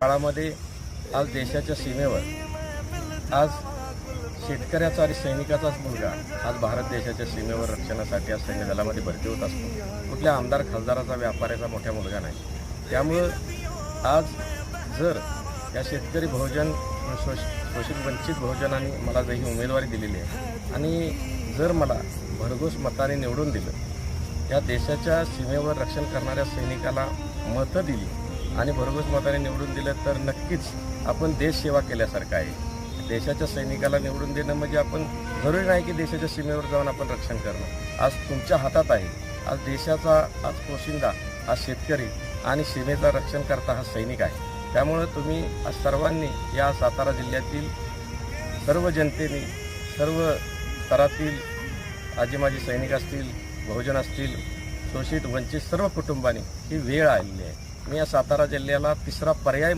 काळामध्ये आज देशाच्या सीमेवर आज शेतकऱ्याचा आणि सैनिकाचाच मुलगा आज भारत देशाच्या सीमेवर रक्षणासाठी आज सैन्य दलामध्ये भरती होत असतो. कुठल्या आमदार खासदाराचा व्यापाऱ्याचा मोठ्या मुलगा नाही. त्यामुळं आज जर या शेतकरी बहुजन शोष शोषित वंचित बहुजनांनी मला जर ही उमेदवारी दिलेली आहे आणि जर मला भरघोस मताने निवडून दिलं या देशाच्या सीमेवर रक्षण करणाऱ्या सैनिकाला मतं दिली आणि भरघोस मताने निवडून दिलं तर नक्कीच आपण देशसेवा केल्यासारखं आहे. देशाच्या सैनिकाला निवडून देणं म्हणजे आपण जरुरी नाही की देशाच्या सीमेवर जाऊन आपण रक्षण करणं. आज तुमच्या हातात आहे. आज देशाचा आज पोशिंदा हा शेतकरी आणि सीमेचा रक्षण करता हा सैनिक आहे. त्यामुळं तुम्ही आज सर्वांनी या सातारा जिल्ह्यातील सर्व जनतेने सर्व स्तरातील आजी माजी सैनिक असतील बहुजन असतील शोषित वंचित सर्व कुटुंबाने ही वेळ आलेली आहे. मी या सातारा जिल्ह्याला तिसरा पर्याय